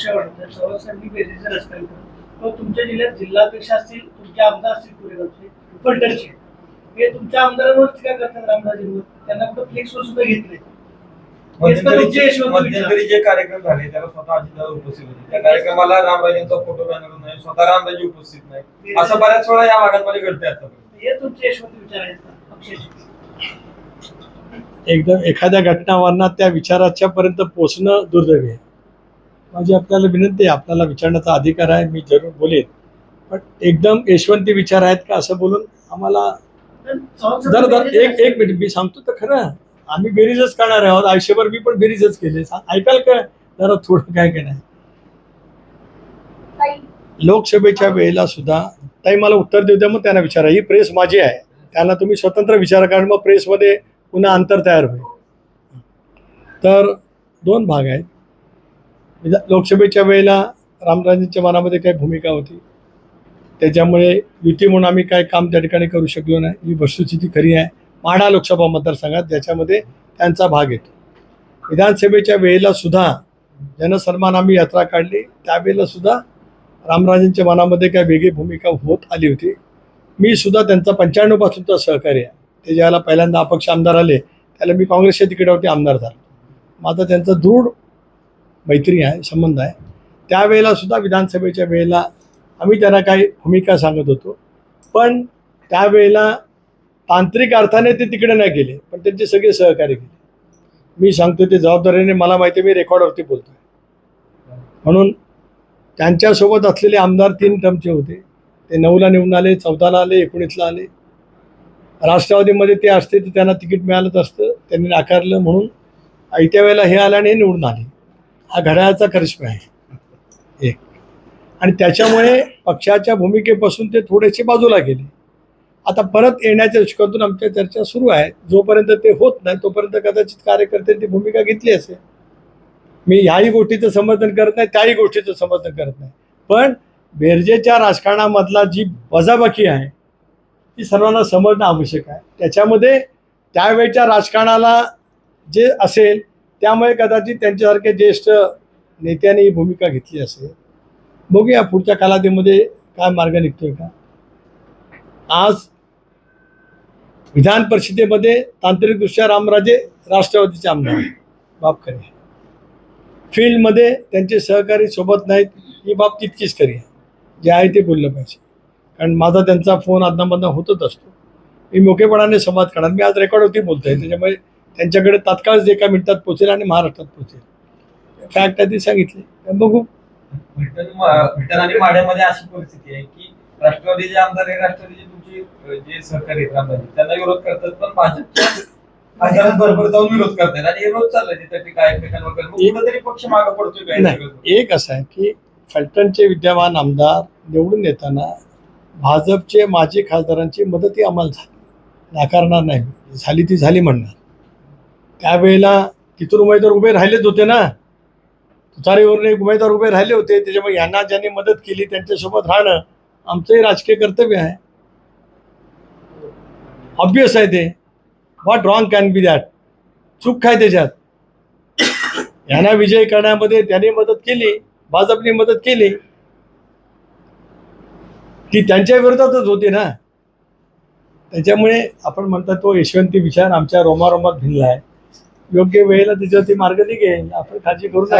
पक्ष वाढवतात सर्वांसाठी बेरीजर असतील तर तुमच्या जिल्ह्यात जिल्हाध्यक्ष असतील तुमचे आमदार असतील कुरेगावचे फलटणचे. हे तुमच्या आमदारांवर टीका करतात रामराजेंवर त्यांना कुठं फ्लेक्सवर सुद्धा घेतले हेच तर तुमचे यशवंत विचार. मध्यंतरी जे कार्यक्रम झाले त्याला स्वतः अजितदादा उपस्थित होते. त्या कार्यक्रमाला रामराजेंचा फोटो बॅनर नाही स्वतः रामराजे उपस्थित नाही. असं बऱ्याच वेळा या भागांमध्ये घडते आतापर्यंत हे तुमचे यशवंत विचार आहेत पक्षाचे. एकदम एखाद्या घटनावरनं त्या विचाराच्या पर्यंत पोहोचणं दुर्दैवी आहे. माझी आपल्याला विनंती आहे आपल्याला विचारण्याचा अधिकार आहे मी जरूर बोलेन. पण एकदम यशवंती विचार आहेत का असं बोलून आम्हाला जर जर बेरीजर एक एक मिनिट मी सांगतो तर खरं आम्ही बेरीजच करणार आहोत. आयुष्यभर मी पण बेरीजच केले. ऐकाल का? जरा थोडं काय काय नाही. लोकसभेच्या वेळेला सुद्धा ताई मला उत्तर देऊ द्या मग त्यांना विचारा. ही प्रेस माझी आहे. त्यांना तुम्ही स्वतंत्र विचारा कारण मग प्रेसमध्ये पुन्हा अंतर तयार होईल. तर दोन भाग आहेत. विधा- लोकसभेच्या वेळेला रामराजेंच्या मनामध्ये काय भूमिका होती. त्याच्यामुळे युती म्हणून आम्ही काय काम त्या ठिकाणी करू शकलो नाही. ही वस्तुस्थिती खरी आहे. माढा लोकसभा मतदारसंघात ज्याच्यामध्ये त्यांचा भाग येतो विधानसभेच्या वेळेला सुद्धा जनसन्मान आम्ही यात्रा काढली. त्यावेळेला सुद्धा रामराजेंच्या मनामध्ये काय वेगळी भूमिका होत आली होती. मी सुद्धा त्यांचा पंच्याण्णवपासूनचा सहकार्य सहकारी आहे. ते ज्याला पहिल्यांदा अपक्ष आमदार आले त्याला मी काँग्रेसच्या तिकिटावरती आमदार झालो. माझा त्यांचा दृढ मैत्री आहे संबंध आहे. त्यावेळेला सुद्धा विधानसभेच्या वेळेला आम्ही त्यांना काही भूमिका सांगत होतो. पण त्यावेळेला तांत्रिक अर्थाने ते तिकडे नाही गेले पण त्यांचे सगळे सहकार्य केले. मी सांगतो ते जबाबदारीने मला माहिती आहे, मी रेकॉर्डवरती बोलतोय. म्हणून त्यांच्यासोबत असलेले आमदार तीन टर्मचे होते. ते नऊला निवडून आले चौदाला आले एकोणीसला आले. राष्ट्रवादीमध्ये ते असते ते त्यांना तिकीट मिळालंच असतं. त्यांनी नाकारलं म्हणून आयत्या वेळेला हे आलं आणि हे निवडून आले. हा घड्याळाचा करिश्मा आहे. एक. आणि त्याच्यामुळे पक्षाच्या भूमिकेपासून ते थोडेसे बाजूला गेले. आता परत येण्याच्या दृष्टिकोनातून आमच्या चर्चा सुरू आहे. जोपर्यंत ते होत नाही तोपर्यंत कदाचित कार्यकर्त्यांनी ती भूमिका घेतली असेल. मी ह्याही गोष्टीचं समर्थन करत नाही त्याही गोष्टीचं समर्थन करत नाही. पण बेरजेच्या राजकारणामधला जी वजाबाकी आहे ती सर्वांना समजणं आवश्यक आहे. त्याच्यामध्ये त्यावेळच्या राजकारणाला जे असेल त्यामुळे कदाचित त्यांच्यासारख्या ज्येष्ठ नेत्याने ही भूमिका घेतली असेल. बघूया पुढच्या कालावधीमध्ये काय मार्ग निघतोय का? आज विधान परिषदेमध्ये तांत्रिकदृष्ट्या रामराजे राष्ट्रवादीचे आमदार बाप बाब फील्डमध्ये त्यांचे सहकारी सोबत नाहीत ही बाब तितकीच खरी आहे. जे आहे ते बोललं पाहिजे. कारण माझा त्यांचा फोन अदनामधना होतच असतो. मी मोकेपणाने संवाद करणार. मी आज रेकॉर्डवरती बोलतोय. त्याच्यामुळे त्यांच्याकडे तात्काळ जे एका मिनिटात पोचेल आणि महाराष्ट्रात पोचेल फॅक्ट आहे ती सांगितली. बघू. आणि अशी परिस्थिती आहे की राष्ट्रवादीचे आमदार हे राष्ट्रवादीचे तुमचे जे सहकारी आहेत रामराजे त्यांना विरोध करतात पण भाजपच्या बरोबर जाऊन विरोध करतात आणि हे रोज चाललंय तिथं टीका एकमेकांवर कुठंतरी पक्ष मागे पडतोय काय एक असं आहे की फलटणचे विद्यमान आमदार निवडून येताना भाजपचे माजी खासदारांची मदतही आम्हाला झाली. नाकारणार नाही. झाली ती झाली म्हणणार. त्यावेळेला तिथून उमेदवार उभे राहिलेच होते ना. तुतारीवरून एक उमेदवार उभे राहिले होते. त्याच्यामुळे यांना ज्यांनी मदत केली त्यांच्यासोबत राहणं आमचंही राजकीय कर्तव्य आहे. ऑब्विस आहे ते. What wrong can be that चूक काय त्याच्यात? यांना विजय करण्यामध्ये त्यांनी मदत केली भाजपने मदत केली. ती त्यांच्या विरोधातच होती ना. त्याच्यामुळे आपण म्हणतात तो यशवंती विचार आमच्या रोमारोमात भिनला आहे. योग्य वेळेला त्याच्यावरती मार्ग निघेल. आपण काळजी करू नका.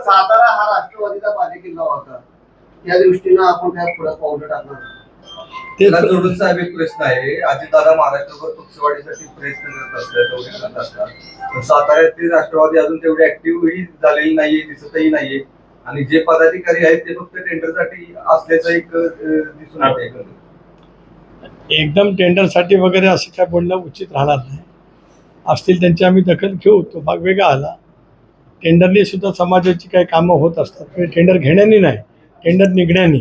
सातारा हा राष्ट्रवादीचा बालेकिल्ला होता. त्या दृष्टीनं आपण काय पुढे पावलं टाकणार त्याला जोडून साहेब एक प्रश्न आहे. अजितदादा महाराष्ट्रभर पक्षवाढीसाठी प्रयत्न करत असतात दौरे करत असतात. पण साताऱ्यातली राष्ट्रवादी अजून तेवढी ऍक्टिव्हही झालेली नाहीये दिसतही नाहीये. आणि जे पदाधिकारी आहेत ते फक्त टेंडरसाठी असल्याचं एक दिसून येते एकदम टेंडरसाठी वगैरे असं काय बोलणं उचित राहणार नाही. असतील त्यांची आम्ही दखल घेऊ तो भाग वेगळा आला. टेंडरने सुद्धा समाजाची काही कामं होत असतात म्हणजे टेंडर घेण्याने नाही टेंडर निघण्याने.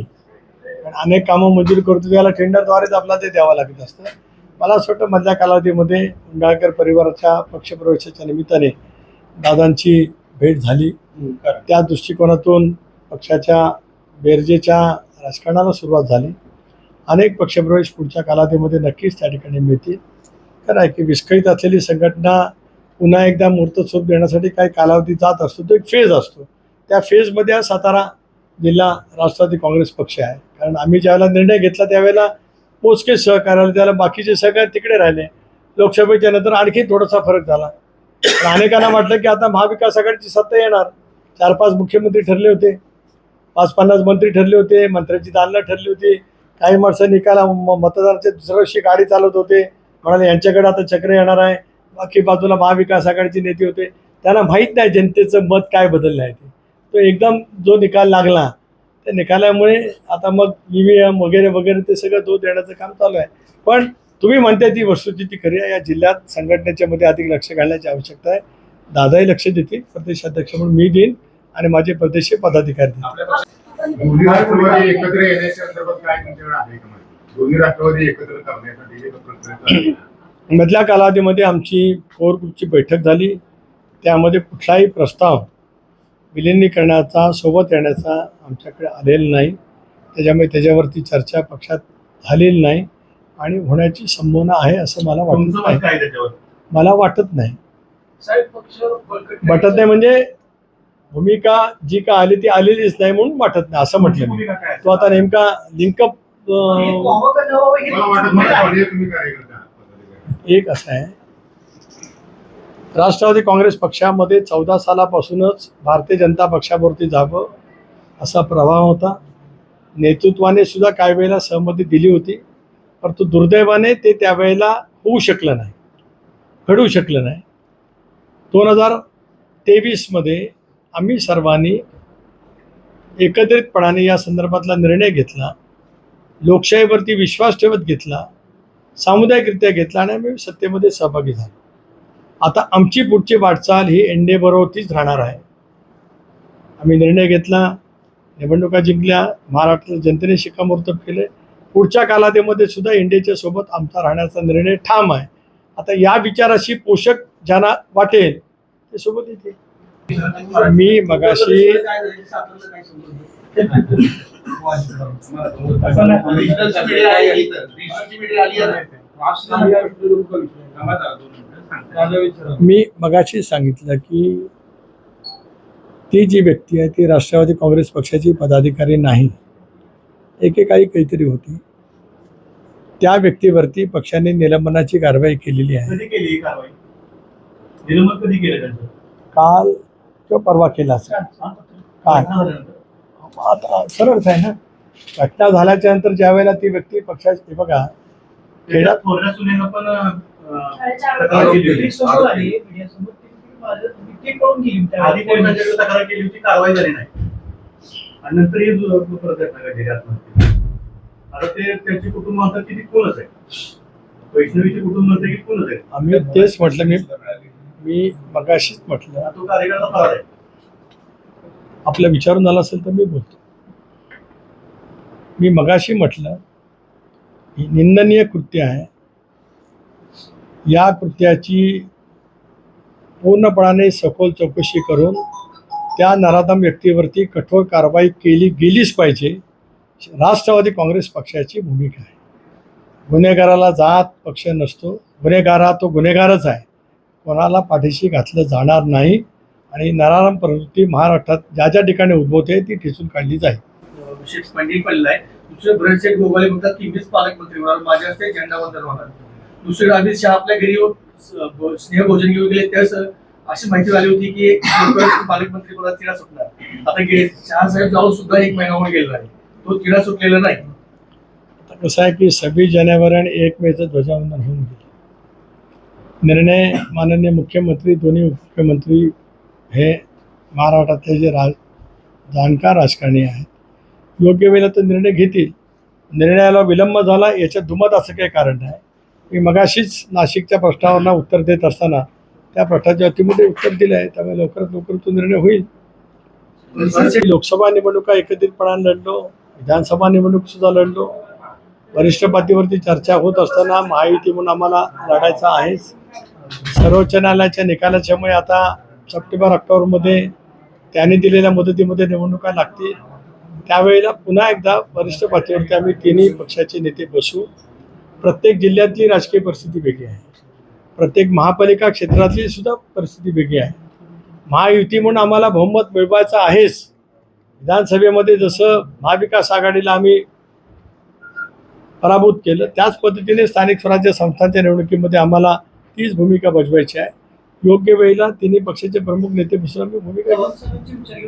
कारण अनेक कामं मंजूर करतो त्याला टेंडरद्वारेच आपला ते द्यावं लागत असतं. मला असं वाटतं मधल्या कालावधीमध्ये उंडाळकर परिवाराच्या पक्षप्रवेशाच्या निमित्ताने दादांची भेट झाली. त्या दृष्टिकोनातून पक्षाच्या बेरजेच्या राजकारणाला सुरुवात झाली. अनेक पक्षप्रवेश पुढच्या कालावधीमध्ये नक्कीच त्या ठिकाणी मिळतील. खरं आहे की विस्कळीत असलेली संघटना पुन्हा एकदा मूर्तस्वरूप देण्यासाठी काही कालावधी जात असतो तो एक फेज असतो. त्या फेजमध्ये हा सातारा जिल्हा राष्ट्रवादी काँग्रेस पक्ष आहे. कारण आम्ही ज्यावेळेला निर्णय घेतला त्यावेळेला मोजकेच सहकार्याला त्याला बाकीचे सहकार्य तिकडे राहिले. लोकसभेच्या नंतर आणखी थोडासा फरक झाला. पण अनेकांना वाटलं की आता महाविकास आघाडीची सत्ता येणार. चार पाच मुख्यमंत्री ठरले होते. पाच पन्नास मंत्री ठरले होते मंत्र्यांची दालनं ठरली होती. काही माणसं निकाला म- दुसऱ्या वर्षी गाडी चालवत होते. म्हणाले यांच्याकडे आता चक्र येणार आहे. बाकी बाजूला महाविकास आघाडीचे नेते होते. त्यांना माहीत नाही जनतेचं मत काय बदललं आहे ते. तो एकदम जो निकाल लागला त्या निकालामुळे आता मग ई व्ही एम वगैरे वगैरे ते सगळं दूध देण्याचं काम चालू आहे. पण तुम्ही म्हणताय ती वस्तुस्थिती खरी आहे. या जिल्ह्यात संघटनेच्या मध्ये अधिक लक्ष घालण्याची आवश्यकता आहे. दादाही लक्ष देतील. प्रदेशाध्यक्ष म्हणून मी देईन आणि माझे प्रदेशीय पदाधिकारी देतील. एकत्र येण्याच्या संदर्भात काय दोन्ही राष्ट्रवादी एकत्र करण्यासाठी. मधल्या कालावधीमध्ये आमची कोर ग्रुपची बैठक झाली. त्यामध्ये कुठलाही प्रस्ताव विलिनीकरणाचा सोबत येण्याचा आमच्याकडे आलेला नाही. त्याच्यामुळे त्याच्यावरती चर्चा पक्षात झालेली नाही. आणि होण्याची संभावना आहे असं मला वाटत नाही. मला वाटत नाही. साहेब पक्ष बळकट वाटत नाही म्हणजे भूमिका जी का आली ती आलेलीच नाही म्हणून वाटत नाही असं म्हटलं तो आता नेमका लिंकअप एक असं आहे. राष्ट्रवादी काँग्रेस पक्षामध्ये चौदा सालापासूनच भारतीय जनता पक्षावरती जावं असा प्रभाव होता. नेतृत्वाने सुद्धा काही वेळेला सहमती दिली होती परंतु दुर्दैवाने ते त्यावेळेला होऊ शकलं नाही घडू शकलं नाही. दोन हजार तेवीसमध्ये आम्ही सर्वांनी एकत्रितपणाने या संदर्भातला निर्णय घेतला. लोकशाहीवरती विश्वास ठेवत घेतला सामुदायिकरित्या घेतला आणि आम्ही सत्तेमध्ये सहभागी झालो. आता आमची पुढची वाटचाल ही एन डी बरोबरतीच राहणार आहे. आम्ही निर्णय घेतला निवडणुका जिंकल्या महाराष्ट्र जनतेने शिक्कामोर्तब केले. पुढच्या कालावधीमध्ये सुद्धा एनडीएच्या सोबत आमचा राहण्याचा निर्णय ठाम आहे. आता या विचाराशी पोषक ज्यांना वाटेल ते सोबत येते मी मगाशी मी मगाशी सांगितलं की ती जी व्यक्ती आहे ती राष्ट्रवादी काँग्रेस पक्षाची पदाधिकारी नाही. एकेकाळी काहीतरी होती. त्या व्यक्तीवरती पक्षाने निलंबनाची कारवाई केलेली आहे. केली किंवा परवा केला असेल. काय. आता सरळच आहे ना. घटना झाल्याच्यानंतर ज्या वेळेला ती व्यक्ती पक्षाची बघा अं, तक्रार केली. होती. कारवाई झाली नाही. आणि नंतर ही दु- परत घटना घडली आत्महत्या आता ते त्यांचे कुटुंब म्हणतात की ती कोणच आहे? वैष्णवीचे कुटुंब की कोणच आहे? आम्ही तेच म्हटलं मी मी मगाशीच म्हटलं. तो कार्यकर्ता आहे. आपलं विचारून झाला असेल तर मी बोलतो. मी मगाशी म्हटलं ही निंदनीय कृत्य आहे. या कृत्याची पूर्णपणाने सखोल चौकशी करून त्या नराधम व्यक्तीवरती कठोर कारवाई केली गेलीच पाहिजे. राष्ट्रवादी काँग्रेस पक्षाची भूमिका आहे. गुन्हेगाराला जात पक्ष नसतो. गुन्हेगार हा तो गुन्हेगारच आहे. कोणाला पाठीशी घातलं जाणार नाही. आणि नराधम प्रवृत्ती महाराष्ट्रात ज्या ज्या ठिकाणी उद्भवते ती ठेचून काढली जाईल. विशेष पंडित पडलेला आहे दुसरे भरतशेठ गोगाले म्हणतात की मीच पालकमंत्री होणार माझ्या हस्ते झेंडावंदन होणार. दुसरे अमित शहा आपल्या घरी स्नेहभोजन घेऊन गेले. त्यास अशी माहिती झाली होती की पालकमंत्री पदात सुटणार. आता गेले शहा साहेब जाऊन सुद्धा एक महिना होऊन गेलेला आहे. तो सुटलेला नाही. आता कसं आहे की सव्वीस जानेवारी आणि एक मेचं ध्वजावंदन होऊन गेलं. निर्णय माननीय मुख्यमंत्री दोन्ही उपमुख्यमंत्री हे महाराष्ट्रातले जे राज जाणकार राजकारणी आहेत योग्य वेळेला तो निर्णय घेतील. निर्णयाला विलंब झाला याच्या दुमत असं काही कारण नाही. मी मगाशीच नाशिकच्या प्रश्नावरना उत्तर देत असताना त्या प्रश्नाचे अतिमोठे उत्तर दिलं आहे. त्यामुळे लवकरात लवकर तो निर्णय होईल. लोकसभा निवडणुका एकत्रितपणाने लढलो विधानसभा निवडणूक सुद्धा लढलो. वरिष्ठ पातळीवरती चर्चा होत असताना महायुती म्हणून आम्हाला लढायचं आहेच. सर्वोच्च न्यायालयाच्या निकालाच्यामुळे आता सप्टेंबर ऑक्टोबरमध्ये त्यांनी दिलेल्या मुदतीमध्ये निवडणुका लागतील. त्यावेळेला पुन्हा एकदा वरिष्ठ पातळीवरती आम्ही तिन्ही पक्षाचे नेते बसू. प्रत्येक जिल्ह्यातली राजकीय परिस्थिती वेगळी आहे. प्रत्येक महापालिका क्षेत्रातली सुद्धा परिस्थिती वेगळी आहे. महायुती म्हणून आम्हाला बहुमत मिळवायचं आहेच. विधानसभेमध्ये जसं महाविकास आघाडीला आम्ही पराभूत केलं त्याच पद्धतीने स्थानिक स्वराज्य संस्थांच्या निवडणुकीमध्ये आम्हाला तीच भूमिका बजवायची आहे. योग्य वेळेला तिन्ही पक्षाचे प्रमुख नेते बसून भूमिका घेऊ.